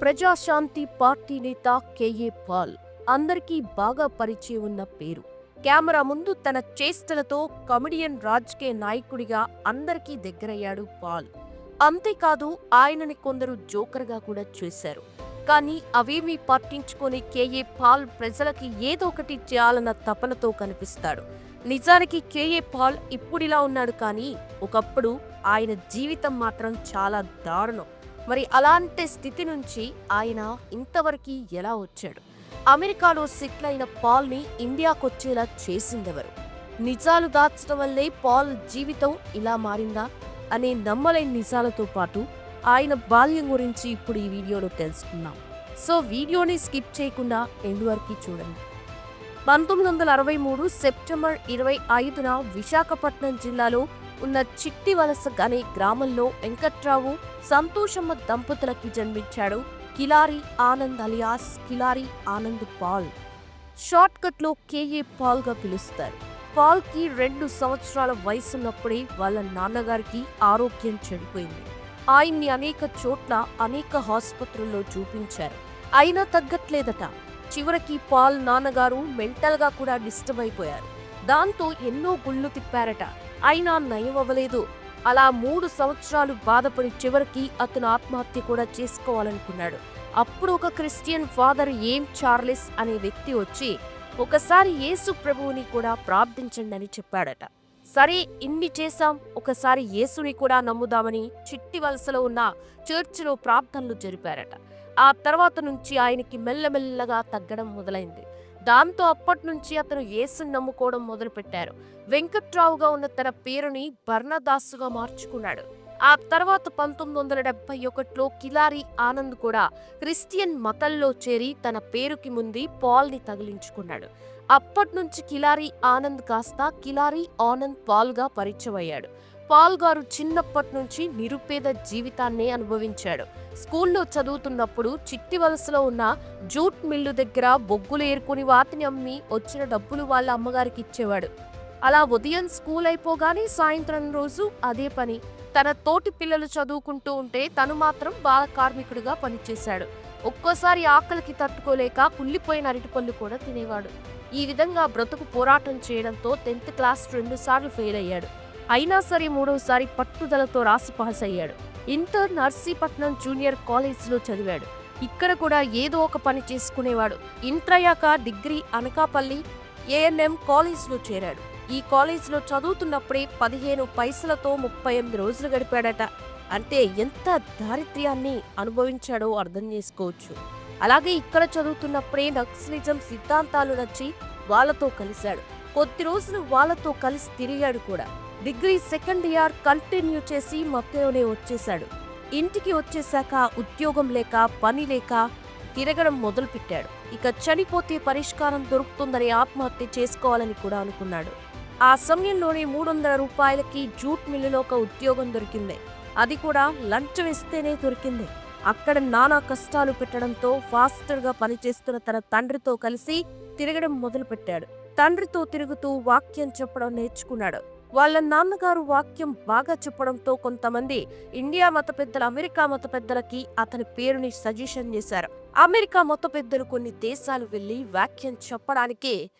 Praja Shanti party నేత KA Paul. అందరికీ బాగా పరిచయం ఉన్న పేరు. కెమెరా ముందు తన చేష్టలతో కమెడియన్ రాజకీయ నాయకుడిగా అందరికీ దగ్గరయ్యాడు పాల్. అంతేకాదు ఆయనని కొందరు జోకర్గా కూడా చేశారు. కానీ అవేమీ పట్టించుకొని కేఏ పాల్ ప్రజలకి ఏదో ఒకటి చేయాలన్న తపనతో కనిపిస్తాడు. నిజానికి కేఏ పాల్ ఇప్పుడిలా ఉన్నాడు కానీ ఒకప్పుడు ఆయన జీవితం మాత్రం చాలా దారుణం. మరి అలాంటి స్థితి నుంచి ఆయన ఇంతవరకు ఎలా వచ్చాడు? అమెరికాలో సెటిల్ అయిన పాల్ని ఇండియాకొచ్చేలా చేసిందెవరు? నిజాలు దాచడం వల్లే పాల్ జీవితం ఇలా మారిందా? అనే నమ్మలేని నిజాలతో పాటు ఆయన బాల్యం గురించి ఇప్పుడు ఈ వీడియోలో తెలుసుకుందాం. సో వీడియోని స్కిప్ చేయకుండా ఎండు వరకు చూడండి. పంతొమ్మిది వందల అరవై మూడు సెప్టెంబర్ ఇరవై ఐదున విశాఖపట్నం జిల్లాలో ఉన్న చిట్టి వలస అనే గ్రామంలో వెంకట్రావు సంతోషమ్మ దంపతులకి జన్మించాడు. కిలారి ఆనంద్ అలియాస్ కిలారి ఆనంద్ పాల్. షార్ట్ కట్లో కేఏ పాల్గా పిలుస్తారు. పాల్కి రెండు సంవత్సరాల వయసున్నప్పుడే వాళ్ళ నాన్నగారికి ఆరోగ్యం చెడిపోయింది. ఆయన్ని అనేక చోట్ల అనేక ఆసుపత్రుల్లో చూపించారు. అయినా తగ్గట్లేదట. చివరికి పాల్ నాన్నగారు మెంటల్గా కూడా డిస్టర్బ్ అయిపోయారు. దాంతో ఎన్నో గుళ్ళు తిప్పారట. అయినా నయం అవ్వలేదు అలా మూడు సంవత్సరాలు బాధపడి చివరికి అతను ఆత్మహత్య కూడా చేసుకోవాలనుకున్నాడు. అప్పుడు ఒక క్రిస్టియన్ ఫాదర్ ఏం చార్లెస్ అనే వ్యక్తి వచ్చి ఒకసారి యేసు ప్రభువుని కూడా ప్రార్థించండి అని చెప్పాడట. సరే ఇన్ని చేశాం ఒకసారి యేసుని కూడా నమ్ముదామని చిట్టి వలసలో ఉన్న చర్చిలో ప్రార్థనలు జరిపారట. ఆ తర్వాత నుంచి ఆయనకి మెల్లమెల్లగా తగ్గడం మొదలైంది. దాంతో అప్పటి నుంచి అతను యేసును నమ్ముకోవడం మొదలుపెట్టారు. వెంకట్రావుగా ఉన్న తన పేరుని బర్ణదాసుగా మార్చుకున్నాడు. ఆ తర్వాత పంతొమ్మిది వందల డెబ్బై ఒకటిలో కిలారి ఆనంద్ కూడా క్రిస్టియన్ మతంలో చేరి తన పేరుకి ముందు పాల్ని తగిలించుకున్నాడు. అప్పటి నుంచి కిలారి ఆనంద్ కాస్త కిలారి ఆనంద్ పాల్గా పరిచయం అయ్యాడు పాల్ గారు చిన్నప్పటి నుంచి నిరుపేద జీవితాన్నే అనుభవించాడు. స్కూల్లో చదువుతున్నప్పుడు చిట్టి వలసలో ఉన్న జూట్ మిల్లు దగ్గర బొగ్గులు ఏరుకుని వాటిని అమ్మి వచ్చిన డబ్బులు వాళ్ళ అమ్మగారికి ఇచ్చేవాడు. అలా ఉదయం స్కూల్ అయిపోగానే సాయంత్రం రోజు అదే పని. తన తోటి పిల్లలు చదువుకుంటూ ఉంటే తను మాత్రం బాల కార్మికుడిగా పనిచేశాడు. ఒక్కోసారి ఆకలికి తట్టుకోలేక కుళ్ళిపోయిన అరటిపళ్ళు కూడా తినేవాడు. ఈ విధంగా బ్రతుకు పోరాటం చేయడంతో టెన్త్ క్లాస్ రెండుసార్లు ఫెయిల్ అయ్యాడు అయినా సరే మూడోసారి పట్టుదలతో రాసి పాస్ అయ్యాడు. ఇంటర్ నర్సీపట్నం జూనియర్ కాలేజ్లో చదివాడు. ఇక్కడ కూడా ఏదో ఒక పని చేసుకునేవాడు. ఇంటర్ అయ్యాక డిగ్రీ అనకాపల్లి ఏఎన్ఎం కాలేజ్లో చేరాడు. ఈ కాలేజ్లో చదువుతున్నప్పుడే పదిహేను పైసలతో ముప్పై ఎనిమిది రోజులు గడిపాడట. అంటే ఎంత దారిద్ర్యాన్ని అనుభవించాడో అర్థం చేసుకోవచ్చు. అలాగే ఇక్కడ చదువుతున్నప్పుడే నక్సలిజం సిద్ధాంతాలు నచ్చి వాళ్ళతో కలిశాడు. కొద్ది రోజులు వాళ్ళతో కలిసి తిరిగాడు కూడా. డిగ్రీ సెకండ్ ఇయర్ కంటిన్యూ చేసి మధ్యలోనే వచ్చేశాడు. ఇంటికి వచ్చేశాక ఉద్యోగం లేక పని లేక తిరగడం మొదలుపెట్టాడు. ఇక చనిపోతే పరిష్కారం దొరుకుతుందని ఆత్మహత్య చేసుకోవాలని కూడా అనుకున్నాడు. ఆ సమయంలోనే మూడు వందల రూపాయలకి జూట్ మిల్లులో ఒక ఉద్యోగం దొరికింది. అది కూడా లంచం ఇస్తేనే దొరికింది. అక్కడ నానా కష్టాలు పెట్టడంతో ఫాస్టర్గా పనిచేస్తున్న తన తండ్రితో కలిసి తిరగడం మొదలుపెట్టాడు. తండ్రితో తిరుగుతూ వాక్యం చెప్పడం నేర్చుకున్నాడు. వాళ్ళ నాన్నగారు వాక్యం బాగా చెప్పడంతో కొంతమంది ఇండియా మత పెద్దలు అమెరికా మత పెద్దలకి అతని పేరుని సజెషన్ చేశారు. అమెరికా మత పెద్దలు కొన్ని దేశాలు వెళ్ళి వాక్యం చెప్పడానికి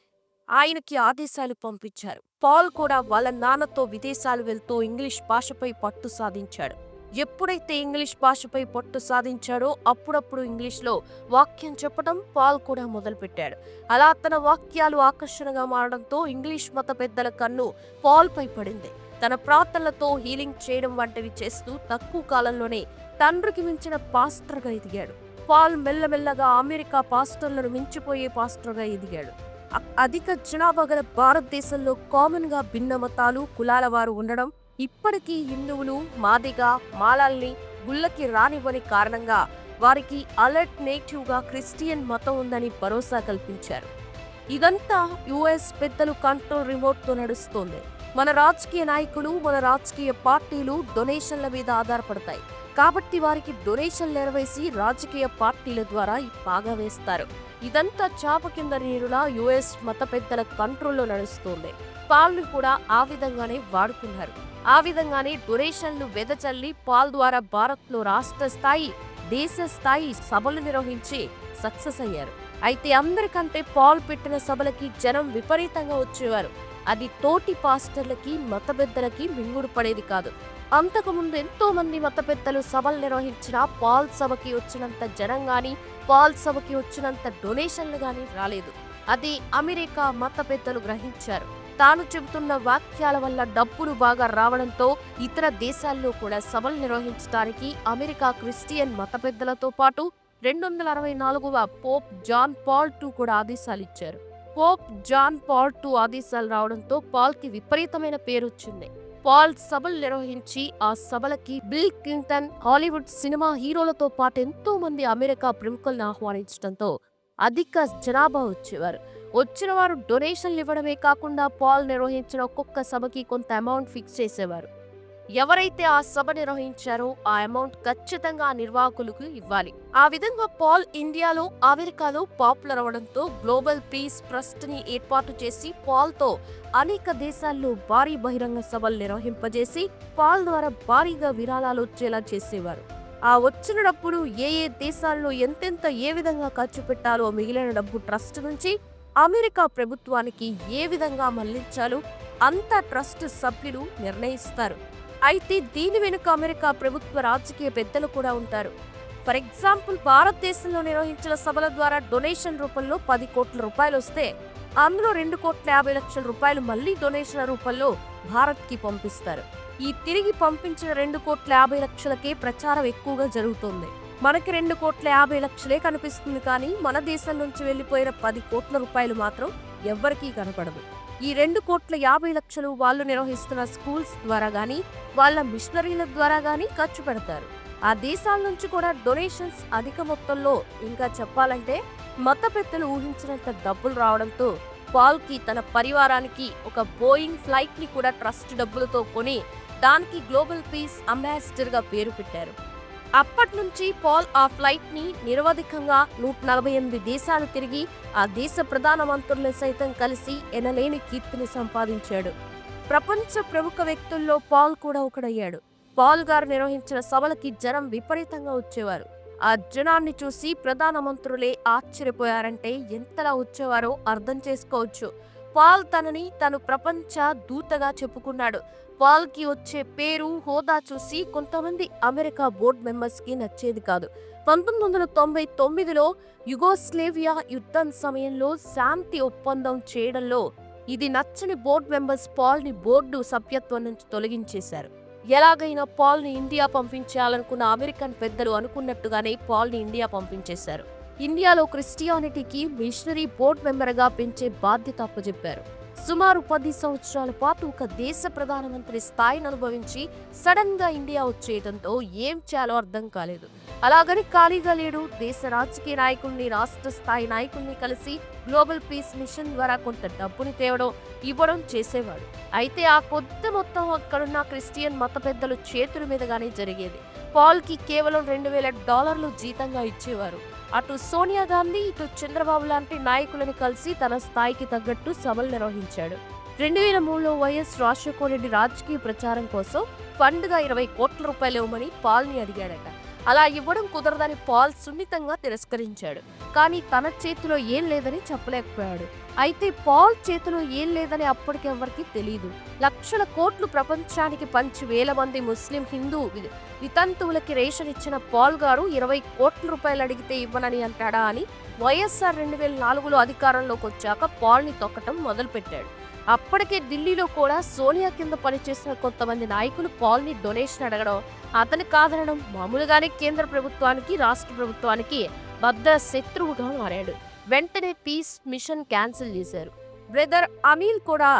ఆయనకి ఆదేశాలు పంపించారు. పాల్ కూడా వాళ్ళ నాన్నతో విదేశాలు వెళ్తూ ఇంగ్లీష్ భాషపై పట్టు సాధించాడు. ఎప్పుడైతే ఇంగ్లీష్ భాషపై పట్టు సాధించాడో అప్పుడప్పుడు ఇంగ్లీష్లో వాక్యం చెప్పడం పాల్ కూడా మొదలుపెట్టాడు. అలా తన వాక్యాలు ఆకర్షణగా మారడంతో ఇంగ్లీష్ మత పెద్దల కన్ను పాల్పై పడింది. తన ప్రార్థనలతో హీలింగ్ చేయడం వంటివి చేస్తూ తక్కువ కాలంలోనే తండ్రికి మించిన పాస్టర్గా ఎదిగాడు. పాల్ మెల్లమెల్లగా అమెరికా పాస్టర్లను మించిపోయే పాస్టర్గా ఎదిగాడు. అధిక జనాభా గల భారతదేశంలో కామన్గా భిన్న మతాలు కులాల వారు ఉండడం ఇప్పటికీ హిందువులు మాదిగా మాలాల్ని గుళ్ళకి రానివ్వని కారణంగా వారికి అలర్ట్ నేటివ్గా క్రిస్టియన్ మతం ఉందని భరోసా కల్పించారు. ఇదంతా యుఎస్ పెద్దలు కంట్రోల్ రిమోట్తో నడుస్తుంది. నడుస్తోంది మన రాజకీయ నాయకులు మన రాజకీయ పార్టీలు డొనేషన్ల మీద ఆధారపడతాయి. కాబట్టి వారికి డొనేషన్లు నెరవేసి రాజకీయ పార్టీల ద్వారా బాగా వేస్తారు. ఇదంతా చాప కింద నీరులా యుఎస్ మత పెద్దల కంట్రోల్లో నడుస్తోంది. పాల్ను కూడా ఆ విధంగానే వాడుకున్నారు. ఆ విధంగానే డొనేషన్లు వెదచల్లి పాల్ ద్వారా భారత్లో రాష్ట్ర స్థాయి దేశ స్థాయి సభలు నిర్వహించి సక్సెస్ అయ్యారు. అయితే అందరికంటే పాల్ పెట్టిన సభలకి జనం విపరీతంగా వచ్చేవారు. అది తోటి పాస్టర్లకి మత పెద్దలకి మింగుడు పడేది కాదు. అంతకుముందు ఎంతో మంది మత పెద్దలు సభలు నిర్వహించిన పాల్ సభకి వచ్చినంత జనం గాని పాల్ సభకి వచ్చినంత డొనేషన్లు గాని రాలేదు. అది అమెరికా మత పెద్దలు గ్రహించారు. తాను చెబుతున్న వాక్యాల వల్ల డబ్బులు బాగా రావడంతో ఇతర దేశాల్లో కూడా సభలు నిర్వహించడానికి అమెరికా క్రిస్టియన్ మత పెద్దలతో పాటు రెండు వందల అరవై నాలుగవ పోప్ జాన్ పాల్ టూ కూడా ఆదేశాలు ఇచ్చారు. పోప్ జాన్ పాల్ టూ ఆదేశాలు రావడంతో పాల్కి విపరీతమైన పేరు వచ్చింది. పాల్ సభలు నిర్వహించి ఆ సభలకి బిల్ క్లింటన్ హాలీవుడ్ సినిమా హీరోలతో పాటు ఎంతో మంది అమెరికా ప్రముఖులను ఆహ్వానించడంతో అధిక జనాభా వచ్చేవారు. వచ్చిన వారు డొనేషన్లు ఇవ్వడమే కాకుండా పాల్ నిర్వహించిన ఒక్కొక్క సభకి కొంత అమౌంట్ ఫిక్స్ చేసేవారు. ఎవరైతే ఆ సభ నిర్వహించారో ఆ అమౌంట్ ఖచ్చితంగా ఆ నిర్వాహకులకు ఇవ్వాలి. ఆ విధంగా పాల్ ఇండియాలో అమెరికాలో పాపులర్ అవడంతో గ్లోబల్ పీస్ ట్రస్ట్ని ఏర్పాటు చేసి పాల్తో అనేక దేశాల్లో భారీ బహిరంగ సభలు నిర్వహింపజేసి పాల్ ద్వారా భారీగా విరాళాలు వచ్చేలా చేసేవారు. ఆ వచ్చిన డబ్బును ఏ ఏ దేశాల్లో ఎంతెంత ఏ విధంగా ఖర్చు పెట్టాలో మిగిలిన డబ్బు ట్రస్ట్ నుంచి అమెరికా ప్రభుత్వానికి ఏ విధంగా మళ్ళించాలో అంతా ట్రస్ట్ సభ్యులు నిర్ణయిస్తారు. అయితే దీని వెనుక అమెరికా ప్రభుత్వ రాజకీయ పెద్దలు కూడా ఉంటారు. ఫర్ ఎగ్జాంపుల్ భారతదేశంలో నిర్వహించిన సభల ద్వారా డొనేషన్ రూపంలో పది కోట్ల రూపాయలు వస్తే అందులో రెండు కోట్ల యాభై లక్షల రూపాయలు మళ్ళీ డొనేషన్ రూపంలో భారత్కి పంపిస్తారు. ఈ తిరిగి పంపించిన రెండు కోట్ల యాభై లక్షలకే ప్రచారం ఎక్కువగా జరుగుతుంది. మనకి రెండు కోట్ల యాభై లక్షలే కనిపిస్తుంది కానీ మన దేశం నుంచి వెళ్ళిపోయిన పది కోట్ల రూపాయలు మాత్రం ఎవ్వరికీ కనపడదు ఈ రెండు కోట్ల యాభై లక్షలు వాళ్ళు నిర్వహిస్తున్న స్కూల్స్ ద్వారా కానీ వాళ్ళ మిషనరీల ద్వారా కానీ ఖర్చు పెడతారు. ఆ దేశాల నుంచి కూడా డొనేషన్స్ అధిక మొత్తంలో ఇంకా చెప్పాలంటే మత పెద్దలు ఊహించినంత డబ్బులు రావడంతో పాల్కి తన పరివారానికి ఒక బోయింగ్ ఫ్లైట్ని కూడా ట్రస్ట్ డబ్బులతో కొని దానికి గ్లోబల్ పీస్ అంబాసిడర్గా పేరు పెట్టారు. అప్పటి నుంచి పాల్ ఆ ఫ్లైట్ని నిరవధికంగా నూట నలభై ఎనిమిది దేశాలు తిరిగి ఆ దేశ ప్రధాన మంత్రులను సైతం కలిసి ఎనలేని కీర్తిని సంపాదించాడు. ప్రపంచ ప్రముఖ వ్యక్తుల్లో పాల్ కూడా ఒకడయ్యాడు. పాల్ గారు నిర్వహించిన సభలకి జనం విపరీతంగా వచ్చేవారు. ఆ జనాన్ని చూసి ప్రధాన మంత్రులే ఆశ్చర్యపోయారంటే ఎంతలా వచ్చేవారో అర్థం చేసుకోవచ్చు. పాల్ తనని తను ప్రపంచ దూతగా చెప్పుకున్నాడు. పాల్కి వచ్చే పేరు హోదా చూసి కొంతమంది అమెరికా బోర్డు మెంబర్స్కి నచ్చేది కాదు. పంతొమ్మిది వందల తొంభై తొమ్మిదిలో యుగోస్లేవియా యుద్ధం సమయంలో శాంతి ఒప్పందం చేయడంలో ఇది నచ్చని బోర్డు మెంబర్స్ పాల్ని బోర్డు సభ్యత్వం నుంచి తొలగించేశారు. ఎలాగైనా పాల్ని ఇండియా పంపించాలనుకున్న అమెరికన్ పెద్దలు అనుకున్నట్టుగానే పాల్ని ఇండియా పంపించేశారు. ఇండియాలో క్రిస్టియానిటీకి మిషనరీ బోర్డు మెంబర్గా పెంచే బాధ్యత అప్పచెప్పారు సుమారు పది సంవత్సరాల పాటు ఒక దేశ ప్రధానమంత్రి స్థాయిని అనుభవించి సడన్గా ఇండియా వచ్చేయడంతో ఏం చేయాలో అర్థం కాలేదు. అలాగని ఖాళీగా లేడు. దేశ రాజకీయ నాయకుల్ని రాష్ట్ర స్థాయి నాయకుల్ని కలిసి గ్లోబల్ పీస్ మిషన్ ద్వారా కొంత డబ్బుని తేవడం ఇవ్వడం చేసేవాడు. అయితే ఆ కొద్ది మొత్తం అక్కడున్న క్రిస్టియన్ మత పెద్దలు చేతుల మీదుగానే జరిగేది. పాల్కి కేవలం రెండు వేల డాలర్లు జీతంగా ఇచ్చేవారు. అటు సోనియా గాంధీ ఇటు చంద్రబాబు లాంటి నాయకులను కలిసి తన స్థాయికి తగ్గట్టు సభలు నిర్వహించాడు. రెండు వేల మూడులో వైఎస్ రాజశేఖరరెడ్డి రాజకీయ ప్రచారం కోసం ఫండ్గా ఇరవై కోట్ల రూపాయలు ఇవ్వమని పాల్ని అడిగాడట. అలా ఇవ్వడం కుదరదని పాల్ సున్నితంగా తిరస్కరించాడు. కానీ తన చేతిలో ఏం లేదని చెప్పలేకపోయాడు. అయితే పాల్ చేతిలో ఏం లేదని అప్పటికి ఎవరికి తెలియదు లక్షల కోట్లు ప్రపంచానికి పంచి వేల మంది ముస్లిం హిందూ వితంతువులకి రేషన్ ఇచ్చిన పాల్ గారు ఇరవై కోట్ల రూపాయలు అడిగితే ఇవ్వనని అంటాడా అని వైఎస్ఆర్ రెండు వేల నాలుగులో అధికారంలోకి వచ్చాక పాల్ని తొక్కటం మొదలుపెట్టాడు. అప్పటికే ఢిల్లీలో కూడా సోనియా కింద పనిచేసిన కొంతమంది నాయకులు పాల్ని డొనేషన్ అడగడం అతని కాదనడం మామూలుగానే కేంద్ర ప్రభుత్వానికి రాష్ట్ర ప్రభుత్వానికి బద్ద శత్రువుగా మారాడు. వెంటనే పీస్ మిషన్ క్యాన్సిల్ చేశారు. బ్రదర్ అనిల్ కూడా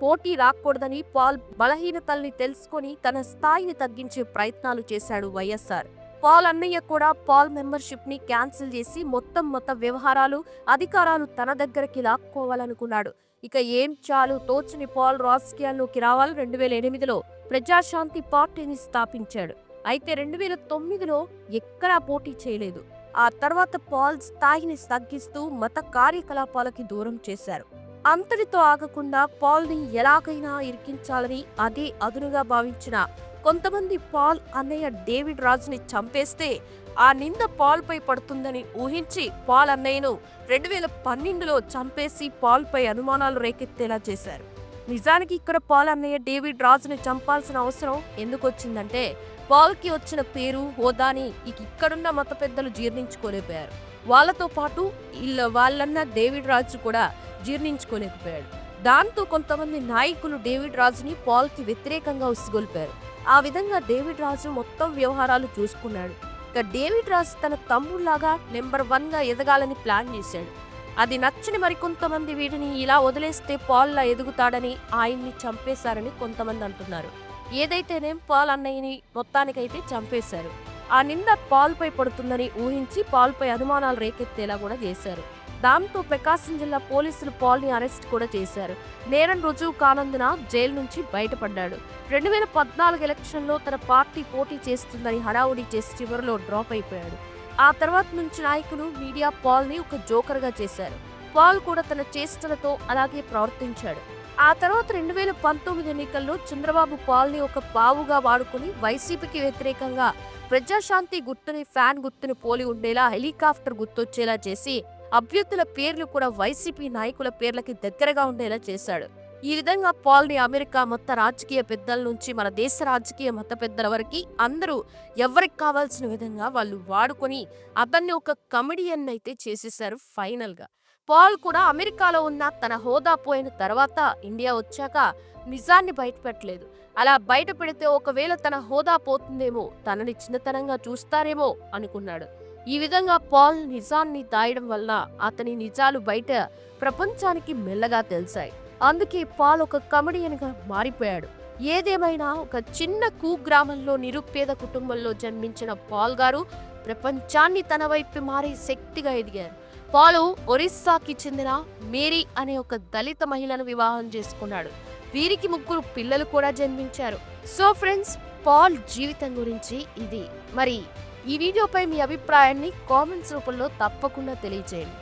పోటీ రాకూడదని పాల్ బలహీనతల్ని తెలుసుకొని తన స్థాయిని తగ్గించే ప్రయత్నాలు చేశాడు వైఎస్ఆర్. పాల్ అన్నయ్య కూడా పాల్ మెంబర్షిప్ని క్యాన్సిల్ చేసి మొత్తం మొత్తం వ్యవహారాలు అధికారాలు తన దగ్గరికి లాక్కోవాలనుకున్నాడు. ఇక ఏం చాలు తోచని పాల్ రాజకీయాల్లోకి రావాలి రెండు వేల ఎనిమిదిలో ప్రజాశాంతి పార్టీని స్థాపించాడు. అయితే రెండు వేల తొమ్మిదిలో ఎక్కడా పోటీ చేయలేదు. ఆ తర్వాత పాల్ స్థాయిని తగ్గిస్తూ మత కార్యకలాపాలకి దూరం చేశారు. అంతటితో ఆగకుండా పాల్ని ఎలాగైనా ఇరికించాలని అదే అదునుగా భావించిన కొంతమంది పాల్ అన్నయ్య డేవిడ్ రాజుని చంపేస్తే ఆ నింద పాల్పై పడుతుందని ఊహించి పాల్ అన్నయ్యను రెండు వేల పన్నెండులో చంపేసి పాల్పై అనుమానాలు రేకెత్తేలా చేశారు. నిజానికి ఇక్కడ పాల్ అన్నయ్య డేవిడ్ రాజుని చంపాల్సిన అవసరం ఎందుకు వచ్చిందంటే పాల్కి వచ్చిన పేరు హోదాని ఇక ఇక్కడున్న మత పెద్దలు జీర్ణించుకోలేకపోయారు. వాళ్ళతో పాటు ఇళ్ళ వాళ్ళన్న డేవిడ్ రాజు కూడా జీర్ణించుకోలేకపోయాడు. దాంతో కొంతమంది నాయకులు డేవిడ్ రాజుని పాల్కి వ్యతిరేకంగా ఉసిగొల్పారు. ఆ విధంగా డేవిడ్ రాజు మొత్తం వ్యవహారాలు చూసుకున్నాడు. ఇక డేవిడ్ రాజు తన తమ్ముళ్ళాగా నెంబర్ వన్గా ఎదగాలని ప్లాన్ చేశాడు. అది నచ్చని మరికొంతమంది వీడిని ఇలా వదిలేస్తే పాల్లా ఎదుగుతాడని ఆయన్ని చంపేశారని కొంతమంది అంటున్నారు. ఏదైతేనేం పాల్ అన్నయ్యని మొత్తానికైతే చంపేశారు. ఆ నింద పాల్పై పడుతుందని ఊహించి పాల్పై అనుమానాలు రేకెత్తేలా కూడా చేశారు. దాంతో ప్రకాశం జిల్లా పోలీసులు పాల్ని అరెస్ట్ కూడా చేశారు. నేరం రుజువు కానందున జైలు నుంచి బయటపడ్డాడు. రెండు వేల పద్నాలుగు ఎలక్షన్లో తన పార్టీ పోటీ చేస్తుందని హడావుడి చేసి చివరిలో డ్రాప్ అయిపోయాడు. ఆ తర్వాత నుంచి నాయకులు మీడియా పాల్ని ఒక జోకర్గా చేశారు. పాల్ కూడా తన చేష్టలతో అలాగే ప్రవర్తించాడు. ఆ తర్వాత రెండు వేల పంతొమ్మిది ఎన్నికల్లో చంద్రబాబు పాల్ని ఒక పావుగా వాడుకుని వైసీపీకి వ్యతిరేకంగా ప్రజాశాంతి గుర్తుని ఫ్యాన్ గుర్తుని పోలి ఉండేలా హెలికాప్టర్ గుర్తొచ్చేలా చేసి అభ్యర్థుల పేర్లు కూడా వైసీపీ నాయకుల పేర్లకి దగ్గరగా ఉండేలా చేశాడు. ఈ విధంగా పాల్ని అమెరికా మొత్త రాజకీయ పెద్దల నుంచి మన దేశ రాజకీయ మత పెద్దల వరకు అందరూ ఎవరికి కావాల్సిన విధంగా వాళ్ళు వాడుకొని అతన్ని ఒక కమెడియన్ అయితే చేసేశారు ఫైనల్గా. పాల్ కూడా అమెరికాలో ఉన్న తన హోదా పోయిన తర్వాత ఇండియా వచ్చాక నిజాన్ని బయటపెట్టలేదు. అలా బయట పెడితే ఒకవేళ తన హోదా పోతుందేమో తనని చిన్నతనంగా చూస్తారేమో అనుకున్నాడు. ఈ విధంగా పాల్ నిజాన్ని దాయడం వల్ల అతని నిజాలు బయట ప్రపంచానికి మెల్లగా తెలిసాయి. అందుకే పాల్ ఒక కమెడియన్గా మారిపోయాడు. ఏదేమైనా ఒక చిన్న కుగ్రామంలో నిరుపేద కుటుంబంలో జన్మించిన పాల్ గారు ప్రపంచాన్ని తన వైపు మారే శక్తిగా ఎదిగారు. పాలు ఒరిస్సాకి చెందిన మేరీ అనే ఒక దళిత మహిళను వివాహం చేసుకున్నాడు. వీరికి ముగ్గురు పిల్లలు కూడా జన్మించారు. సో ఫ్రెండ్స్ పాల్ జీవితం గురించి ఇది. మరి ఈ వీడియోపై మీ అభిప్రాయాన్ని కామెంట్స్ రూపంలో తప్పకుండా తెలియజేయండి